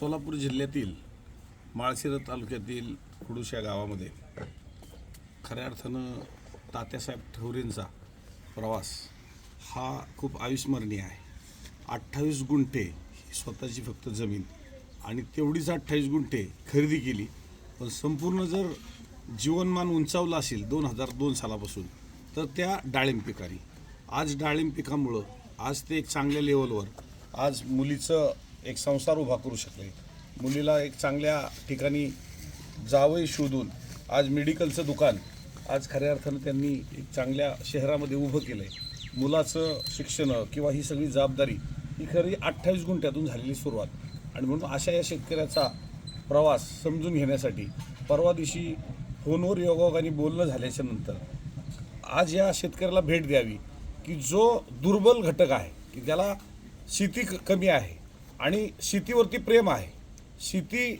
सोलापूर जिल्ह्यातील माळशिरस तालुक्यातील कुडूस या गावामध्ये खऱ्या अर्थानं तात्यासाहेब ठवरेंचा प्रवास हा खूप अविस्मरणीय आहे. अठ्ठावीस गुंठे ही स्वतःची फक्त जमीन आणि तेवढीच अठ्ठावीस गुंठे खरेदी केली. पण संपूर्ण जर जीवनमान उंचावलं असेल दोन हजार दोन सालापासून तर त्या डाळिंब पिकानी आज डाळिंब पिकामुळं आज ते एक चांगल्या लेवलवर आज मुलीचं एक संसार उभा करू शकले. मुलीला एक चांगल्या ठिकाणी जावंही शोधून आज मेडिकलचं दुकान आज खऱ्या अर्थानं त्यांनी एक चांगल्या शहरामध्ये उभं केलं आहे मुलाचं शिक्षण किंवा ही सगळी जबाबदारी ही खरी अठ्ठावीस गुंठ्यातून झालेली सुरुवात. आणि म्हणून अशा या शेतकऱ्याचा प्रवास समजून घेण्यासाठी परवा दिवशी फोनवर योगायोगाने बोलणं झाल्याच्यानंतर आज या शेतकऱ्याला भेट द्यावी की जो दुर्बल घटक आहे की त्याला शेती क- कमी आहे आणि शेतीवरती प्रेम आहे. शेती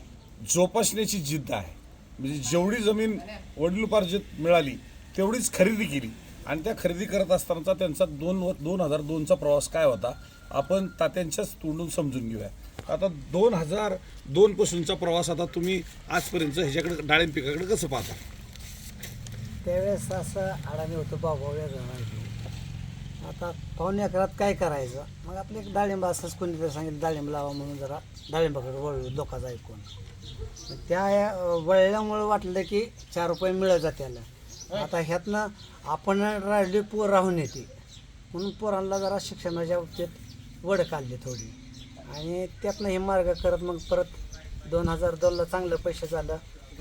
जोपासण्याची जिद्द आहे. म्हणजे जेवढी जमीन वडिलोपार्जित मिळाली तेवढीच खरेदी केली. आणि त्या खरेदी करत असतानाचा त्यांचा दोन व दोन हजार दोनचा प्रवास काय होता आपण तात्यांच्याच तोंडून समजून घेऊया. आता दोन हजार दोनपासूनचा प्रवास आता तुम्ही आजपर्यंत ह्याच्याकडे डाळिंब पिकाकडे कसं पाहता? त्यावेळेस असं अडाणी होतं बाबा वेगळं आता पाऊण एकरात काय करायचं? मग आपले एक डाळिंब असंच कोणीतरी सांगितलं डाळिंब लावा म्हणून जरा डाळिंबाकडे वळलो लोकांचं ऐकून मग त्या वळल्यामुळं वाटलं की चार रुपये मिळत त्याला आता ह्यातनं आपण राहिली पोर राहून येते. म्हणून पोरांना जरा शिक्षणाच्या बाबतीत वड काढली थोडी. आणि त्यातनं हे मार्ग करत मग परत दोन हजार दोनला चांगलं पैसे झालं.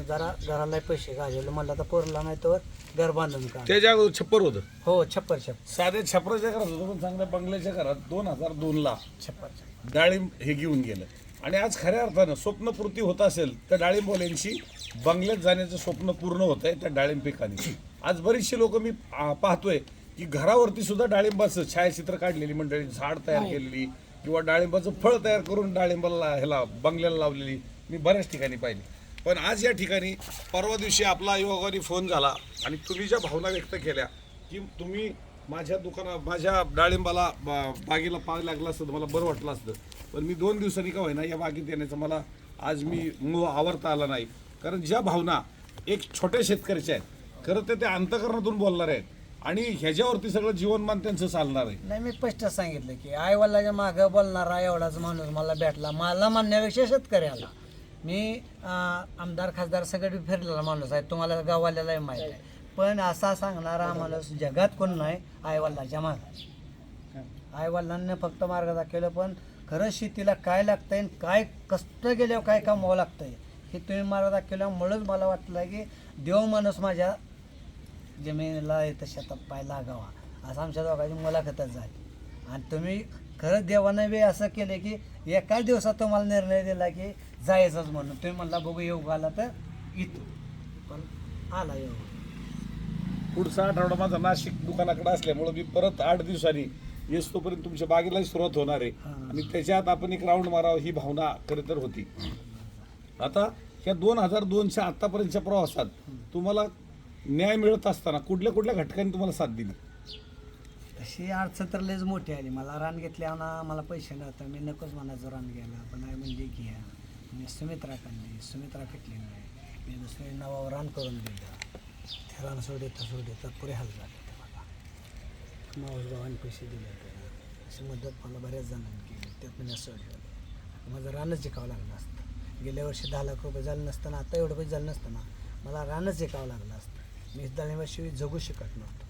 जरा घराला पैसे घालवले. म्हणलं आता पोरला नाही तर घर बांधून त्याच्या अगोदर छप्पर होतं. हो छप्पर छप्पर. साध्या छपराच्या घरात होतं पण चांगल्या बंगल्याच्या घरात दोन हजार दोनला छप्पर डाळिंब हे घेऊन गेलं. आणि आज खऱ्या अर्थानं स्वप्नपूर्ती होत असेल तर डाळिंबवाल्यांची बंगल्यात जाण्याचं स्वप्न पूर्ण होत आहे त्या डाळिंब पिकाने. आज बरीचशी लोक मी आ, पाहतोय की घरावरती सुद्धा डाळिंबाचं छायाचित्र काढलेली मंडळी झाड तयार केलेली किंवा डाळिंबाचं फळ तयार करून डाळिंबाला ह्याला बंगल्याला लावलेली मी बऱ्याच ठिकाणी पाहिली. पण आज या ठिकाणी परवा दिवशी आपला योगाने फोन झाला आणि तुम्ही ज्या भावना व्यक्त केल्या की तुम्ही माझ्या दुकाना माझ्या डाळिंबाला बा- बागेला पाग लागला असतं मला बरं वाटलं असतं. पण मी दोन दिवसांनी का होईना या बागेत येण्याचं मला आज मी मूळ आवडता आला नाही. कारण ज्या भावना एक छोट्या शेतकऱ्याच्या आहेत खरं तर ते अंतकरणातून बोलणार आहेत आणि ह्याच्यावरती सगळं जीवनमान त्यांचं चालणार आहे. नाही मी स्पष्ट सांगितलं की आई वडिलाच्या मागं बोलणारा एवढाच माणूस मला भेटला. मला म्हणण्यापेक्षा शेतकऱ्याला मी आमदार खासदार सगळे फिरलेला माणूस आहे. तुम्हाला गाववाल्यालाही माहीत आहे. पण असा सांगणारा माणूस जगात कोण नाही आईवडिलाच्या वडिलाच्या मागं फक्त मार्ग दाखवलं पण खरंच शेतीला काय लागतंय आणि काय कष्ट गेल्यावर काय कामावं लागतंय हे तुम्ही मार्ग दाखवल्यामुळंच मला वाटलं की देव माणूस माझ्या जमिनीला येतं शेतात पाय लागावा असं आमच्या दोघांची मुलाखतच झाली. आणि तुम्ही खरंच देवानं बी असं केलं की एकाच दिवसात तुम्हाला निर्णय दिला की जायचंच म्हणून. तुम्ही म्हणला बघू योग आला तर येतो. पण आला योग पुढचा आठवडा माझा नाशिक दुकानाकडे असल्यामुळं मी परत आठ दिवसांनी येस तोपर्यंत तुमच्या बागेलाही सुरुवात होणार आहे. आणि त्याच्यात आपण एक राऊंड मारावं ही भावना खरं तर होती. आता ह्या दोन हजार दोनच्या आतापर्यंतच्या प्रवासात तुम्हाला न्याय मिळत असताना कुठल्या कुठल्या घटकांनी तुम्हाला साथ दिली? तशी अडचण तर लयच मोठी आली. मला रान घेतल्यावर मला पैसे नव्हतं. मी नकोच म्हणायचं रान घ्यायला पण आई म्हणजे घ्या. मी सुमित्रा काढली सुमित्रा फिटली नाही मी दुसरी नावावर रान करून दिलं. ते रान सोडे तर सोडे तर पुरे हाल झाले ते मला मावस भावाने पैसे दिले ते अशी मदत मला बऱ्याच जणांनी केली. त्यात मी सोडलं. माझं रानच जिकावं लागलं असतं. गेल्या वर्षी दहा लाख रुपये झालं नसताना आता एवढं पैसे झालं नसताना मला रानच जिकावं लागलं असतं. मी डाळिंबाशिवाय जगू शकत नव्हतो.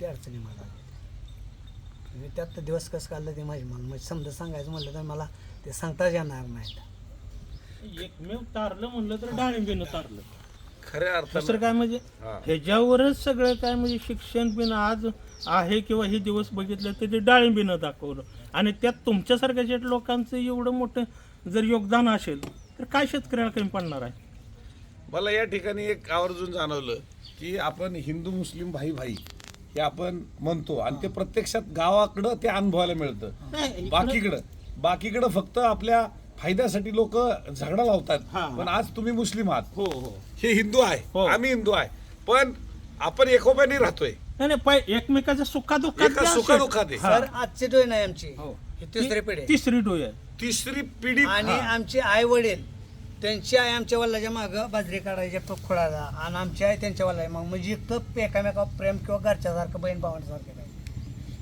ते अडचणी मला आली मी त्यात दिवस कसं काढलं ते माझी मला म्हणजे समजा सांगायचं म्हटलं तर मला ते सांगताच येणार नाहीत. एकमेव तारलं म्हणलं तर डाळिंबीनं तारलं. खऱ्या दुसरं काय म्हणजे हा. ह्याच्यावरच सगळं काय म्हणजे शिक्षण पिन आज आहे किंवा हे दिवस बघितलं तर ते डाळिंबीनं दाखवलं. आणि त्यात तुमच्यासारख्या जे लोकांचं एवढं मोठं जर योगदान असेल तर काय शेतकऱ्याला कमी पडणार आहे? मला या ठिकाणी एक आवर्जून जाणवलं की आपण हिंदू मुस्लिम भाई भाई हे आपण म्हणतो. आणि ते प्रत्यक्षात गावाकडं ते अनुभवायला मिळतं. नाही, इकडं- बाकीकडं. बाकीकडं फक्त आपल्या फायद्यासाठी लोक झगडा लावतात. हा. पण आज तुम्ही मुस्लिम आहात. हो हो. हे हिंदू आहे. हो. आम्ही हिंदू आहे. पण आपण एकोप्याने राहतोय. नाही नाही पै- एकमेकाच्या सुखादुखात एका द्या सुखादुखात आहे. हा. सर आजची टोय नाही आमची. हो. ही तिसरी पिढी आहे. तिसरी डोय आहे. तिसरी पिढी आणि हा. आमचे आई वडील त्यांची आई आमच्या वडिलाच्या मागं बाजरी काढायच्या प- खोळाला. आणि आमची आई त्यांच्या वडिला मग. म्हणजे इतकं एकामेका प्रेम किंवा घरच्यासारखं बहीण भावांसारखं काय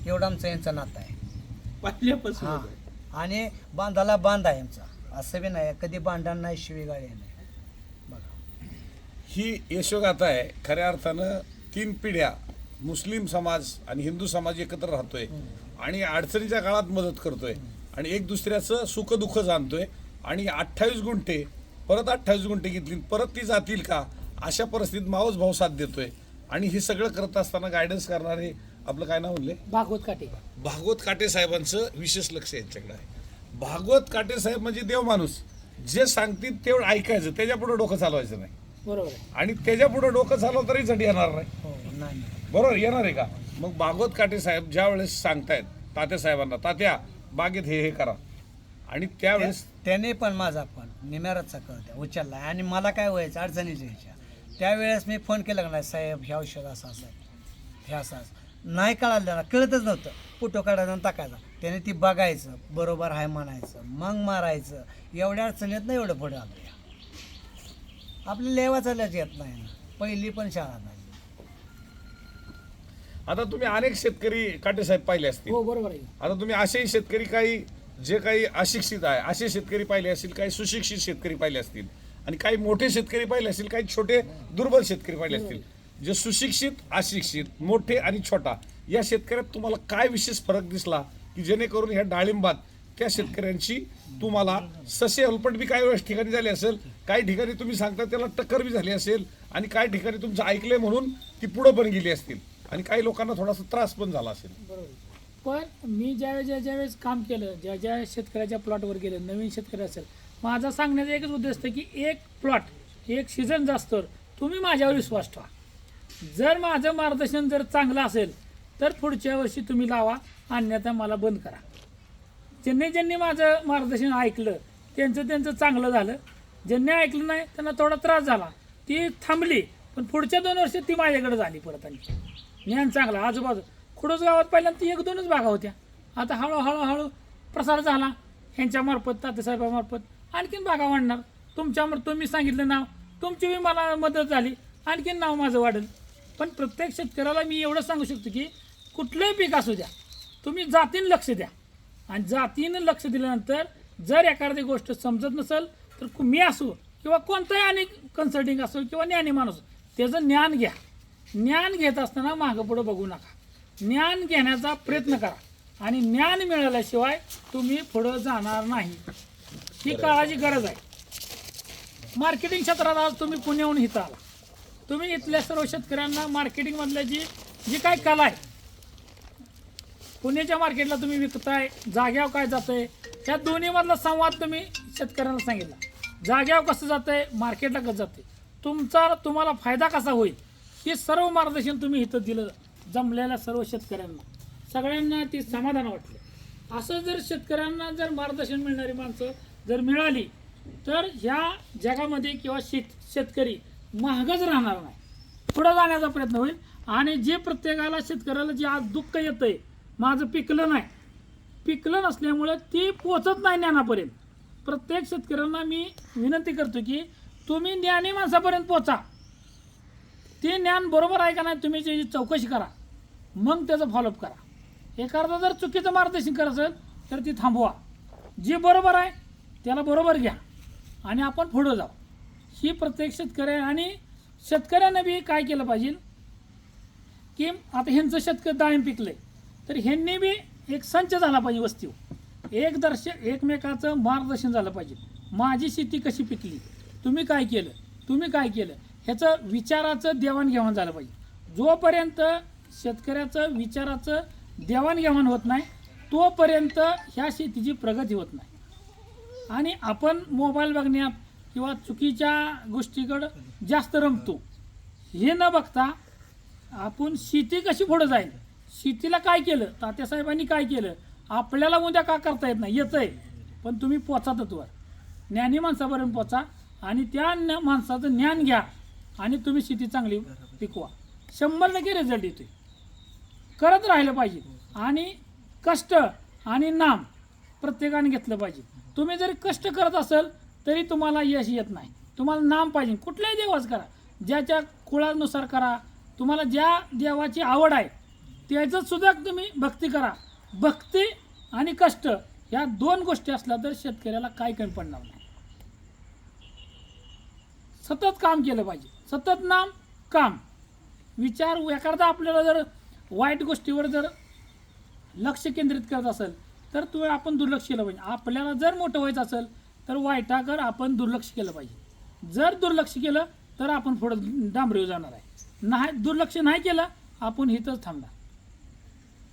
एवढं आमचं यांचं नातं आहे. पहिल्यापासून हा. आणि बांधाला बांध आहे आमचा. असं बी नाही कधी भांडण नाही शिवीगाळी नाही. बघा. ही यशोगाथा आहे. खऱ्या अर्थानं तीन पिढ्या मुस्लिम समाज आणि हिंदू समाज एकत्र राहतोय आणि अडचणीच्या काळात मदत करतोय. आणि एक दुसऱ्याचं सुख दुःख जाणतोय. आणि अठ्ठावीस गुंठे परत अठ्ठावीस गुंठे घेतली परत ती जातील का? अशा परिस्थितीत मावस भाऊ साथ देतोय. आणि हे सगळं करत असताना गायडन्स करणारे आपलं काय नाव म्हणले? भागवत काटे. भागवत काटे साहेबांचं विशेष लक्ष यांच्याकडे आहे. भागवत काटे साहेब म्हणजे देव माणूस. जे सांगतील तेवढं ऐकायचं. त्याच्या पुढे डोकं चालवायचं नाही. बरोबर आणि त्याच्या पुढे डोकं चालवलं तरी झट येणार नाही. हो नाही. नाही. बरोबर येणार आहे का? मग भागवत काटे साहेब ज्या वेळेस सांगतायत तात्या साहेबांना तात्या बागेत हे हे करा. आणि त्यावेळेस त्याने पण माझा पण. निम्याराचा कळत्या उचलला आणि मला काय व्हायचं अडचणीच यायच्या. त्यावेळेस मी फोन केला का नाही साहेब हे औषध असं असं आहे. हे असं असं. नाही कळालं त्याला कळतच नव्हतं. फोटो काढायचा आणि टाकायचा. त्याने ती बघायचं बरोबर आहे म्हणायचं मग मारायचं. एवढ्या अडचणीत नाही एवढं पुढे आपल्या लेवा चालल्याच येत नाही ना. पहिली पण शाळा नाही. आता तुम्ही अनेक शेतकरी काटे साहेब पाहिले असतील. हो बरोबर आहे. आता तुम्ही असेही शेतकरी काही जे काही अशिक्षित आहे असे शेतकरी पाहिले असतील काही सुशिक्षित शेतकरी पाहिले असतील आणि काही मोठे शेतकरी पाहिले असतील काही छोटे दुर्बल शेतकरी पाहिले असतील. जे सुशिक्षित अशिक्षित मोठे आणि छोटा या शेतकऱ्यात तुम्हाला काय विशेष फरक दिसला की जेणेकरून ह्या डाळिंबात त्या शेतकऱ्यांची तुम्हाला ससे अल्पट बी काही वेळेस ठिकाणी झाली असेल काही ठिकाणी तुम्ही सांगता त्याला टक्कर बी झाली असेल आणि काही ठिकाणी तुमचं ऐकलंय म्हणून ती पुढं पण गेली असतील आणि काही लोकांना थोडासा त्रास पण झाला असेल. बरोबर पण मी ज्यावेळेस ज्या ज्यावेळेस काम केलं ज्या ज्या शेतकऱ्याच्या प्लॉटवर गेलं नवीन शेतकरी असेल माझा सांगण्याचा एकच उद्देश असतं की एक प्लॉट एक सीझन जास्त तुम्ही माझ्यावर विश्वास ठेवा. जर माझं मार्गदर्शन जर चांगलं असेल तर पुढच्या वर्षी तुम्ही लावा अन्यथा मला बंद करा. ज्यांनी ज्यांनी माझं मार्गदर्शन ऐकलं त्यांचं त्यांचं चांगलं झालं. ज्यांनी ऐकलं नाही त्यांना थोडा त्रास झाला. ती थांबली पण पुढच्या दोन वर्ष ती माझ्याकडे झाली परत आणि ज्ञान चांगला. आजूबाजू खुडूस गावात पहिल्यांदा ती एक दोनच बागा होत्या. आता हळूहळूहळू प्रसार झाला. ह्यांच्यामार्फत मार्फत आणखीन बागा वाढणार. तुमच्या तुम्ही सांगितलं नाव तुमची बी मला मदत झाली. आणखीन नाव माझं वाढेल. पण प्रत्येक शेतकऱ्याला मी एवढं सांगू शकतो की कुठलंही पीक असू द्या तुम्ही जातीनं लक्ष द्या. आणि जातीनं लक्ष दिल्यानंतर जर एखादी गोष्ट समजत नसेल तर मी असो किंवा कोणताही आणि कन्सल्टिंग असो किंवा ज्ञानी माणूस त्याचं ज्ञान घ्या. ज्ञान घेत असताना मागं पुढं बघू नका. ज्ञान घेण्याचा प्रयत्न करा. आणि ज्ञान मिळाल्याशिवाय तुम्ही पुढं जाणार नाही. ही काळाची गरज आहे. मार्केटिंग क्षेत्रात आज तुम्ही पुण्याहून इथं आला. तुम्ही इथल्या सर्व शेतकऱ्यांना मार्केटिंगमधल्या जी जी काय कला आहे पुण्याच्या मार्केटला तुम्ही विकताय जाग्यावर काय जातंय त्या दोन्हीमधला संवाद तुम्ही शेतकऱ्यांना सांगितला. जाग्यावर कसं जातंय मार्केटला कसं जाते तुमचा तुम्हाला फायदा कसा होईल हे सर्व मार्गदर्शन तुम्ही इथं दिलं जमलेल्या सर्व शेतकऱ्यांना. सगळ्यांना ती समाधान वाटलं. असं जर शेतकऱ्यांना जर मार्गदर्शन मिळणारी माणसं जर मिळाली तर ह्या जगामध्ये किंवा शेत शेतकरी महागच राहणार नाही. पुढं जाण्याचा प्रयत्न होईल. आणि जे प्रत्येकाला शेतकऱ्याला जे आज दुःख येतं आहे माझं पिकलं नाही. पिकलं नसल्यामुळे ती पोचत नाही ज्ञानापर्यंत. प्रत्येक शेतकऱ्यांना मी विनंती करतो की तुम्ही ज्ञानी माणसापर्यंत पोचा. ते ज्ञान बरोबर आहे का नाही तुम्ही त्याची चौकशी करा. मग त्याचं फॉलोअप करा. एखादं जर चुकीचं मार्गदर्शन करत असेल तर ती थांबवा. जे बरोबर आहे त्याला बरोबर घ्या. आणि आपण पुढं जाऊ. ही प्रत्येक शेतकऱ्या आणि शेतकऱ्यानं बी काय केलं पाहिजे? की आता ह्यांचं शेतकरी डाळिंब आहे तर ह्यांनी बी एक संच झाला पाहिजे वस्तीवर. एक दर्श एकमेकाचं मार्गदर्शन झालं पाहिजे. माझी शेती कशी पिकली? तुम्ही काय केलं? तुम्ही काय केलं? ह्याचं विचाराचं देवाणघेवाण झालं पाहिजे. जोपर्यंत शेतकऱ्याचं विचाराचं देवाणघेवाण होत नाही तोपर्यंत ह्या शेतीची प्रगती होत नाही. आणि आपण मोबाईल बघण्यात किंवा चुकीच्या गोष्टीकडं जास्त रमतो. हे न बघता आपण शेती कशी पुढं जाईल? शेतीला काय केलं? तात्यासाहेबांनी काय केलं? आपल्याला उद्या का करता येत नाही? येतंय. पण तुम्ही पोचा तत्वर ज्ञानी माणसापर्यंत पोचा आणि त्या माणसाचं ज्ञान घ्या आणि तुम्ही शेती चांगली पिकवा. शंभर टक्के रिझल्ट येतोय. करत राहिलं पाहिजे आणि कष्ट आणि नाम प्रत्येकाने घेतलं पाहिजे. तुम्ही जरी कष्ट करत असाल तरी तुम्हाला यश येत नाही. तुम्हाला नाम पाहिजे. कुठल्याही देवाच करा. ज्याच्या कुळानुसार करा. तुम्हाला ज्या देवाची आवड आहे त्याचं सुद्धा तुम्ही भक्ती करा. भक्ती आणि कष्ट या दोन गोष्टी असल्या तर शेतकऱ्याला काय कमी पडणार नाही. सतत काम केलं पाहिजे. सतत नाम काम. विचार एखादा आपल्याला जर वाईट गोष्टीवर जर लक्ष केंद्रित करत असेल तर तो आपण दुर्लक्ष केलं पाहिजे. आपल्याला जर मोठं व्हायचं असेल तर वाईटाकर आपण दुर्लक्ष केलं पाहिजे. जर दुर्लक्ष केलं तर आपण पुढं डांबरीवर जाणार आहे. नाही दुर्लक्ष नाही केलं आपण इथंच थांबणार.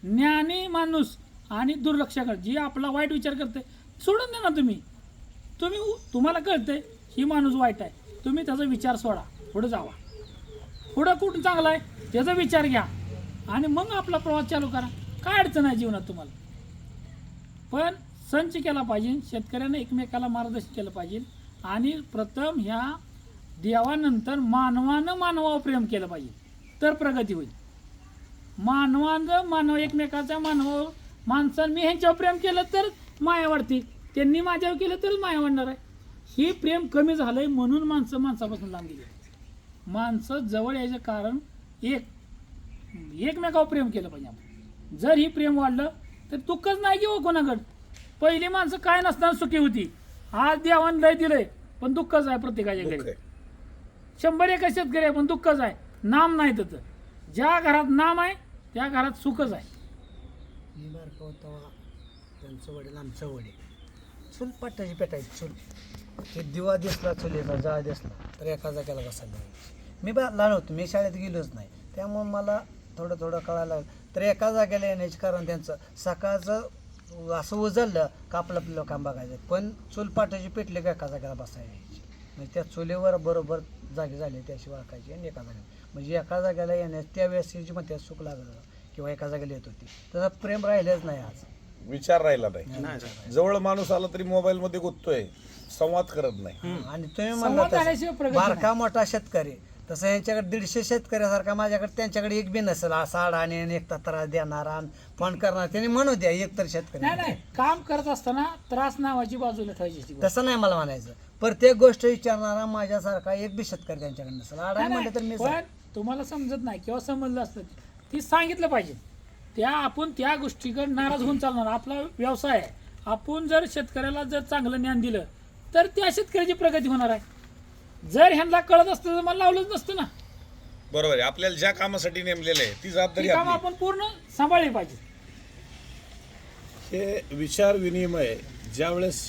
ज्ञानी माणूस आणि दुर्लक्षाकडे जी आपला वाईट विचार करते सोडून द्या ना तुम्ही. तुम्ही तुम्हाला कळते ही माणूस वाईट आहे. तुम्ही त्याचा विचार सोडा पुढं जावा. पुढं कुठं चांगलं आहे त्याचा विचार घ्या. आणि मग आपला प्रवास चालू करा. काय अडचण आहे जीवनात तुम्हाला? पण संच केला पाहिजे शेतकऱ्यानं एकमेकाला मार्गदर्शन केलं पाहिजे. आणि प्रथम ह्या देवानंतर मानवानं मानवावर प्रेम केलं पाहिजे तर प्रगती होईल. मानवानं मानव एकमेकाचा मानवावर माणसानं मी ह्यांच्यावर प्रेम केलं तर माया वाढते त्यांनी माझ्यावर केलं तरच माया वाढणार आहे. हे प्रेम कमी झालंय म्हणून माणसं माणसापासून लांब गेली माणसं जवळ यायचं कारण एक एकमेकावर प्रेम केलं पाहिजे आपण. जर ही प्रेम वाढलं तर तुकच नाही की हो कोणाकडं? पहिली माणसं काय नसताना सुखी होती. आज देवान लय दिलंय पण दुःखच आहे प्रत्येकाच्या घरी. शंभर एका शेतकरी आहे पण दुःखच आहे. नाम नाही तर ज्या घरात नाम आहे त्या घरात सुखच आहे. मी बारका होता त्यांचं वडील आमचं वडील. चूल पट्ट्याची पेटायची चूल. ते दिवा दिसला चुलीचा जाळ दिसला तर एका जाग्याला बसायला लागायची. मी बा लहान होतो मी शाळेत गेलोच नाही. त्यामुळे मला थोडं थोडं कळायला लागलं. तर एका जागेला येण्याचे कारण त्यांचं. सकाळचं असं उजळलं का आपलं आपलं काम बघायचं. पण चूल पाटाची पेटली का एका जागेला बसायला यायची. म्हणजे त्या चुलीवर बरोबर जागी झाली त्याशी ओळखायची आणि एका जागेला. म्हणजे एका जागेला येण्यास त्यावेळेस जी म्हणते सुख लागलं किंवा एका जागेला येत होती. तसं प्रेम राहिलेच नाही आज. विचार राहिला नाही. जवळ माणूस आला तरी मोबाईल मध्ये गुंततोय. संवाद करत नाही. आणि तुम्ही म्हणला बारका मोठा शेतकरी. तसं यांच्याकडे दीडशे शेतकऱ्यासारखा माझ्याकडे त्यांच्याकडे एक बी नसेल. असा अडाणी आणि एक त्रास देणार आणि फोन करणार. त्यांनी म्हणू द्या एक तर शेतकरी. नाही नाही काम करत असताना त्रास नावाची बाजूला ठेवायची. तसं नाही मला म्हणायचं. प्रत्येक गोष्ट विचारणारा माझ्यासारखा एक बी शेतकरी त्यांच्याकडे नसेल. अडाणी नाही, म्हणलं तर मी नाही, पण तुम्हाला समजत नाही किंवा समजलं असतं ती सांगितलं पाहिजे. त्या आपण त्या गोष्टीकडे नाराज होऊन चालणार. आपला व्यवसाय आहे. आपण जर शेतकऱ्याला जर चांगलं ज्ञान दिलं तर त्या शेतकऱ्याची प्रगती होणार आहे. जर ह्यांना कळत असतं तर मला लावलंच नसतं ना. बरोबर आहे. आपल्याला ज्या कामासाठी नेमलेलं आहे ती जबाबदारी ती काम आपली. आपण पूर्ण सांभाळली पाहिजे. हे विचार विनिमय ज्यावेळेस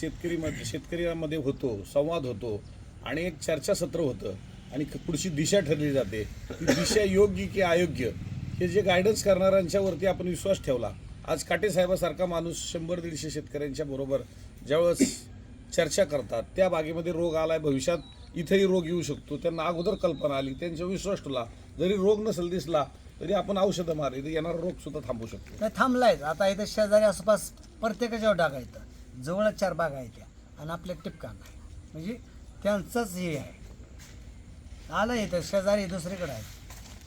शेतकरी शेतकऱ्यामध्ये होतो संवाद होतो आणि एक चर्चासत्र होतं आणि क- पुढची दिशा ठरली जाते ती दिशा योग्य की अयोग्य हे जे गायडन्स करणाऱ्यांच्यावरती आपण विश्वास ठेवला. आज काटे साहेबासारखा माणूस शंभर दीडशे शेतकऱ्यांच्या बरोबर ज्यावेळेस चर्चा करतात. त्या बागेमध्ये रोग आलाय भविष्यात इथेही रोग येऊ शकतो. त्यांना अगोदर कल्पना आली त्यांचा विश्वास ठेवला जरी रोग नसेल दिसला तरी आपण औषधं मार इथे येणारा रोग सुद्धा थांबू शकतो. नाही थांबलायच. आता इथं शेजारी आसपास प्रत्येकाच्या डागा येतं जवळच चार बागा आहेत त्या. आणि आपल्या टिपका नाही म्हणजे त्यांचंच हे आहे. आलं इथं शेजारी दुसरीकडे आहे.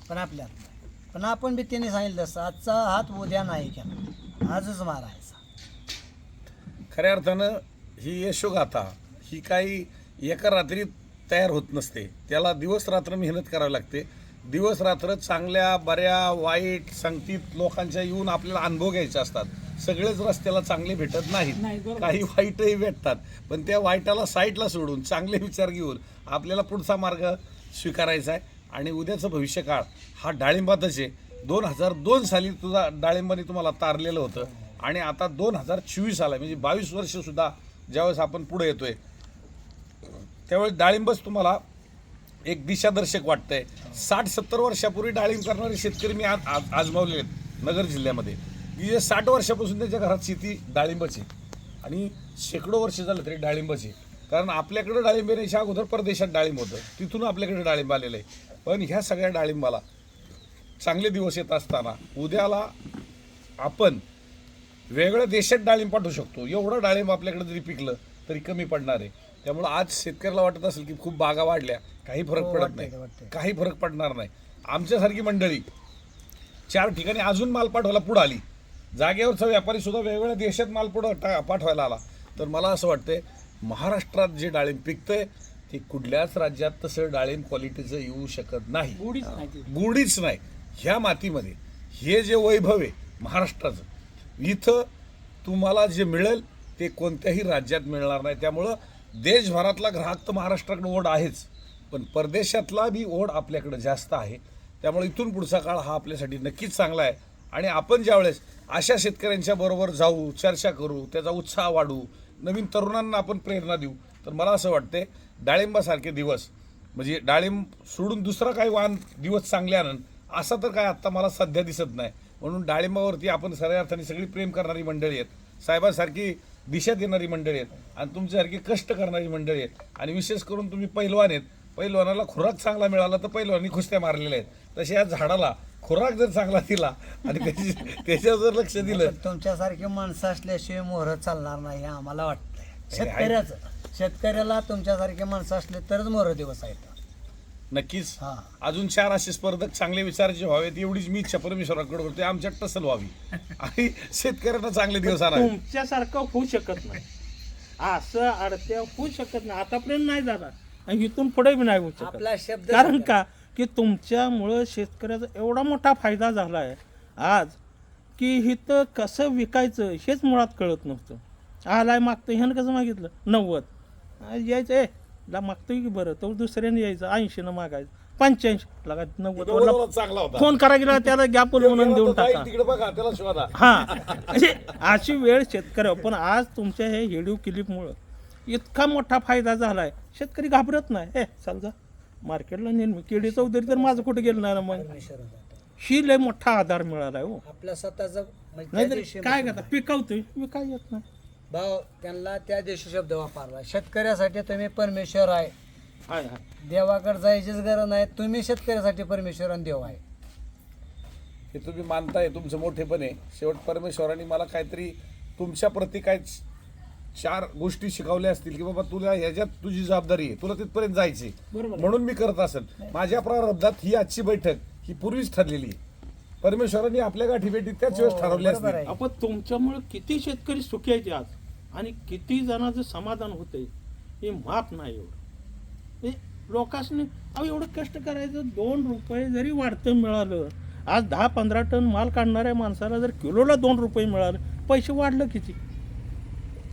पण आपल्यात नाही. पण आपण बी त्यांनी सांगितलं तसं आजचा हात उद्या नाही केला. आजच मारायचा. खऱ्या अर्थानं ही यशोगाथा ही काही एका रात्रीत तयार होत नसते. त्याला दिवस रात्र मेहनत करावी लागते. दिवस रात्र चांगल्या बऱ्या वाईट संगतीत लोकांच्या येऊन आपल्याला अनुभव घ्यायचे असतात. सगळेच रस्त्याला चांगले भेटत नाही, नाहीत. काही वाईटही भेटतात. पण त्या वाईटाला साईडला सोडून चांगले विचार घेऊन आपल्याला पुढचा मार्ग स्वीकारायचा आहे. आणि उद्याचं भविष्यकाळ हा डाळिंबातच आहे. दोन हजार दोन साली तुझा डाळिंबाने तुम्हाला तारलेलं होतं. आणि आता दोन हजार चोवीस आला. म्हणजे बावीस वर्ष सुद्धा ज्यावेळेस आपण पुढे येतोय त्यावेळेस डाळिंबच तुम्हाला एक दिशादर्शक वाटतंय. साठ सत्तर वर्षापूर्वी डाळिंब करणारे शेतकरी मी आज आज- आजमावले आहेत नगर जिल्ह्यामध्ये. की जे साठ वर्षापासून त्यांच्या घरात शेती डाळिंबाची आणि शेकडो वर्ष झालं तरी डाळिंबाची कारण आपल्याकडे डाळिंब येण्याच्या अगोदर परदेशात डाळिंब होतं. तिथून आपल्याकडे डाळिंब आलेलं आहे. पण ह्या सगळ्या डाळिंबाला चांगले दिवस येत असताना उद्याला आपण वेगळ्या देशात डाळिंब पाठवू शकतो. एवढं डाळिंब आपल्याकडे जरी पिकलं तरी कमी पडणार आहे. त्यामुळं आज शेतकऱ्याला वाटत असेल की खूप बागा वाढल्या. काही फरक हो, पडत वाटतंय, नाही. काही फरक पडणार नाही. आमच्यासारखी मंडळी चार ठिकाणी अजून माल पाठवायला पुढे आली. जागेवरचा व्यापारी सुद्धा वेगवेगळ्या देशात माल पुढं टा- पाठवायला आला. तर मला असं वाटतंय महाराष्ट्रात जे डाळिंब पिकतंय ते कुठल्याच राज्यात तसं डाळिंब क्वालिटीचं येऊ शकत नाही. गोडीच नाही ती. गुढीच नाही. ह्या मातीमध्ये हे जे वैभव आहे महाराष्ट्राचं इथं तुम्हाला जे मिळेल ते कोणत्याही राज्यात मिळणार नाही. त्यामुळं देशभरातला ग्राहक तर महाराष्ट्राकडे ओढ आहेच. पण परदेशातला बी ओढ आपल्याकडे जास्त आहे. त्यामुळे इथून पुढचा काळ हा आपल्यासाठी नक्कीच चांगला आहे. आणि आपण ज्यावेळेस अशा शेतकऱ्यांच्या बरोबर जाऊ चर्चा करू त्याचा उत्साह वाढू नवीन तरुणांना आपण प्रेरणा देऊ तर मला असं वाटते डाळिंबासारखे दिवस म्हणजे डाळिंब सोडून दुसरा काही वाहन दिवस चांगले आणन असा तर काय आत्ता मला सध्या दिसत नाही. म्हणून डाळिंबावरती आपण खऱ्या अर्थाने सगळी प्रेम करणारी मंडळी आहेत. साहेबांसारखी दिशा देणारी मंडळी आहेत आणि तुमच्यासारखी कष्ट करणारी मंडळी आहेत. आणि विशेष करून तुम्ही पैलवान आहेत. पैलवानाला खुराक चांगला मिळाला तर पैलवानी कुस्त्या मारलेल्या आहेत. तसे या झाडाला खुराक जर चांगला दिला आणि त्याची त्याच्यावर जर लक्ष दिलं तुमच्यासारखी माणसं असल्याशिवाय मोहर चालणार नाही आम्हाला वाटतंय. शेतकऱ्याचं शेतकऱ्याला तुमच्यासारखे माणसं असले तरच मोहर दिवस आहेत. नक्कीच. हा. अजून चार असे स्पर्धक चांगले विचाराचे व्हावेत एवढीच मी इच्छा परमेश्वराकडे करते आमच्यात टसल व्हावी. आणि शेतकऱ्यांना चांगले दिवस आणावे. तुमच्यासारखं होऊ शकत नाही. असं अडत्या होऊ शकत नाही. आतापर्यंत नाही झाला. आणि इथून पुढे बी नाही होऊ शकत. आपला शब्द कारण का? की तुमच्यामुळं शेतकऱ्याचा एवढा मोठा फायदा झाला आहे आज की इथं कसं विकायचं हेच मुळात कळत नव्हतं. आलाय मागतं ह्यानं कसं मागितलं? नव्वद. आज यायचं ए ला मागतोय की बरं? तो दुसऱ्याने यायचं ऐंशीनं मागायचं. पंच्याऐंशी. लागा नव्वद चांगला होता. फोन करा गेला त्याला गॅप म्हणून देऊन टाका. तिकडे बघा त्याला शोधा. हा. म्हणजे अशी वेळ शेतकरी पण आज तुमच्या हे हिडिओ क्लिपमुळं इतका मोठा फायदा झालाय. शेतकरी घाबरत नाही. हे चाल जा. मार्केटला नेहमी केडी चौधरी तर माझं कुठे गेलं नाही ना मग? ही लय मोठा आधार मिळालाय हो. आपल्या स्वतःच नाहीतर काय करता? पिकवतोय. मी काय येत नाही. भाऊ त्यांना त्या दिवशी शब्द वापरला. शेतकऱ्यासाठी तुम्ही परमेश्वर आहे. हाय हाय. देवाकडे जायचीच गरज नाही. तुम्ही शेतकऱ्यासाठी परमेश्वर आणि देव आहे. हे तुम्ही मानताय तुमचं मोठेपण आहे. शेवट परमेश्वराने मला काहीतरी तुमच्या प्रती काय चार गोष्टी शिकवल्या असतील की बाबा तुला ह्याच्यात तुझी जबाबदारी आहे. तुला तिथपर्यंत जायची बरोबर. म्हणून मी करत असेल. माझ्या प्रारब्धात ही आजची बैठक ही पूर्वीच ठरलेली आहे. परमेश्वराने आपल्या गाठी भेटी त्याच वेळेस ठरवल्या बरोबर असतील. आहे. आपण तुमच्यामुळे किती शेतकरी सुखी आहेत आज? आणि किती जणांचं समाधान होते हे माप नाही एवढं. हे लोकांनी अहो एवढं कष्ट करायचं दोन रुपये जरी वाढतं मिळालं आज दहा पंधरा टन माल काढणाऱ्या माणसाला जर किलोला दोन रुपये मिळाले पैसे वाढलं किती?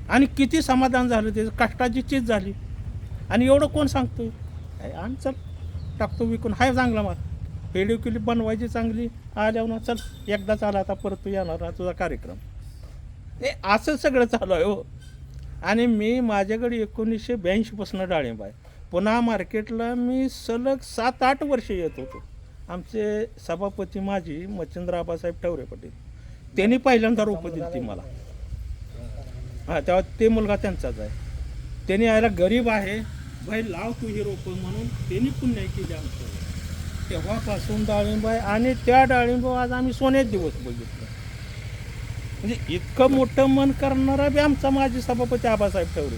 आणि किती समाधान झालं त्याचं कष्टाची चीज झाली. आणि एवढं कोण सांगतो आणि चल टाकतो विकून. हाय चांगला माल. व्हिडिओ क्लिप बनवायची चांगली आल्यावर चल एकदाच आला आता परत तू येणार हा तुझा कार्यक्रम. हे असं सगळं चालू आहे हो. आणि मी माझ्याकडे एकोणीसशे ब्याऐंशीपासून डाळिंब आहे. पुन्हा मार्केटला मी सलग सात आठ वर्ष येत होतो. आमचे सभापती माझी मच्छिंद्र आबासाहेब ठवरे पाटील. त्यांनी पहिल्यांदा रोपं दिली ती मला. हां तेव्हा ते मुलगा त्यांचाच आहे. त्यांनी यायला गरीब आहे. भाई लाव तू ही रोपं म्हणून त्यांनी पुण्य केली आमचं. तेव्हापासून डाळिंब आहे आणि त्या डाळिंब आज आम्ही सोन्यात दिवस बघितले. म्हणजे इतकं मोठं मन करणारा बी आमचा माजी सभापती आबासाहेब ठेवरे.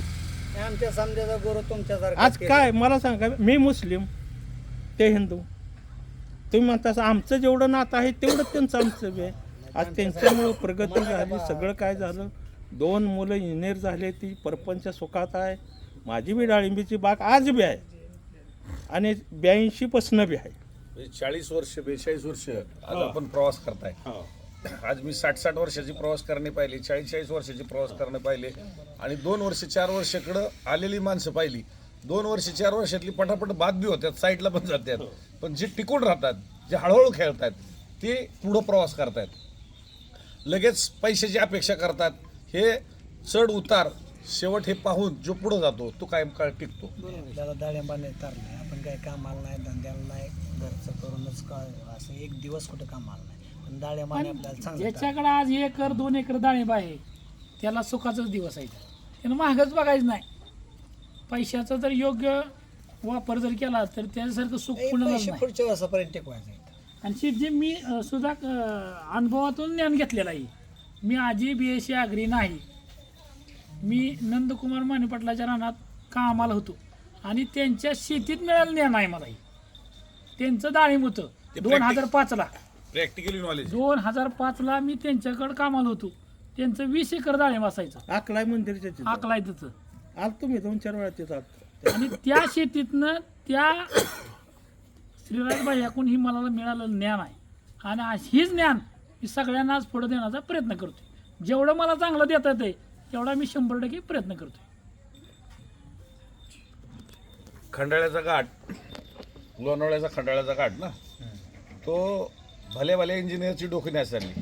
हे आमच्या समजाचा गुरु तुमच्यासारखा आज काय मला सांगा मी मुस्लिम ते हिंदू. तुम्ही म्हणता असं आमचं जेवढं नातं आहे तेवढं त्यांचं आमचं बी आहे. आज त्यांच्यामुळं प्रगती झाली सगळं काय झालं दोन मुलं इंजिनियर झाले ती परपंच सुखात आहे. माझी बी डाळिंबीची बाग आज बी आहे. आणि ब्याऐंशी पासनं बी आहे. म्हणजे चाळीस वर्ष बेचाळीस वर्ष आज आपण प्रवास करताय. आज मी साठ साठ वर्षाची प्रवास करणे पाहिले चाळीस चाळीस वर्षाची प्रवास करणे पाहिले आणि दोन वर्ष चार वर्षाकडं आलेली माणसं पाहिली. दोन वर्ष चार वर्षातली पटापट बाद बी होतात साईडला पण जातात पण जे टिकून राहतात जे हळूहळू खेळतात ते पुढं प्रवास करतायत. लगेच पैशाची अपेक्षा करतात. हे चढ उतार शेवट हे पाहून जो पुढं जातो तो कायम काळ टिकतो. आपल्याला डाळिंबाने तरलंय आपण काय कामाला नाही धंद्याला नाही घरचं करूनच काय असं एक दिवस कुठं कामाला नाही. आपल्याला चांगलं ज्याच्याकडे आज एकर दोन एकर डाळिंब आहे त्याला सुखाचाच दिवस आहे. त्यानं महागच बघायचं नाही. पैशाचा जर योग्य वापर जर केला तर त्याच्यासारखं सुख हे पैसे नाही. पुढच्या वर्षापर्यंत टिकवायचे. आणि जे मी अ, सुद्धा अ, अनुभवातून ज्ञान घेतलेलं आहे मी आजी बी एस अग्री नाही. मी नंदकुमार माने पाटलाच्या रानात कामाला होतो आणि त्यांच्या शेतीत मिळालं ज्ञान आहे मला. हे. त्यांचं डाळिंब होतं दोन हजार पाचला. प्रॅक्टिकली नॉलेज दोन हजार पाचला मी त्यांच्याकडे कामाला होतो. त्यांचं वीस एकर डाळिंब असायचं. आकलाय मंदिरच्या तिथं. आकलाय तिथं आलो तुम्ही दोन चार वेळा तिथं आलतो. आणि त्या शेतीतनं त्या श्रीराज याकून ही मला मिळालेलं ज्ञान आहे. आणि आज हेच ज्ञान मी सगळ्यांना आज पुढे देण्याचा प्रयत्न करतो जेवढं मला चांगलं देता येते तेवढा मी शंभर टक्के प्रयत्न करतो खंडाळ्याचा घाट लोणावळ्याचा खंडाळ्याचा घाट ना? तो भल्या भल्या इंजिनियरची डोकी नाही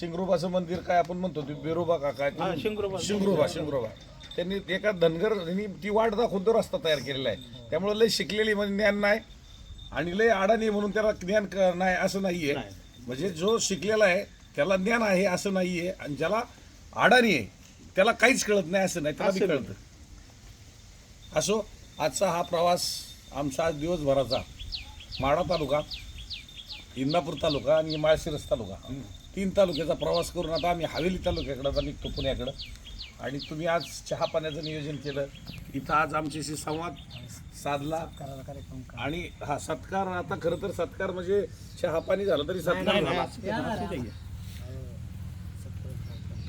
शिंगरूबाचं मंदिर काय आपण म्हणतो ते बिरोबा का काय? हा, शिंगरोबा. शिंगरूबा शिंगरूबा. त्यांनी एका धनगर त्यांनी ती वाट दाखवून तो रस्ता तयार केलेला आहे. त्यामुळे लय शिकलेली म्हणजे ज्ञान नाही आणि लय अडाणी म्हणून त्याला ज्ञान क- नाही असं नाहीये. म्हणजे जो शिकलेला आहे त्याला ज्ञान आहे असं नाहीये. आणि ज्याला अडाणी आहे त्याला काहीच कळत नाही असं नाही. त्याला बी असं नाही. कळतं. असो आजचा हा प्रवास आमचा आज दिवसभराचा. माढा तालुका. इंदापूर तालुका आणि माळशिरस तालुका. तीन तालुक्याचा प्रवास करून आता आम्ही हवेली तालुक्याकडे आता निघतो पुण्याकडं. आणि तुम्ही आज चहा पाण्याचं नियोजन केलं. इथं आज आमच्याशी संवाद साधला. करायला कार्यक्रम करा. आणि हा सत्कार आता खरं तर सत्कार म्हणजे चहा पाणी झालं तरी सत्कार झाला.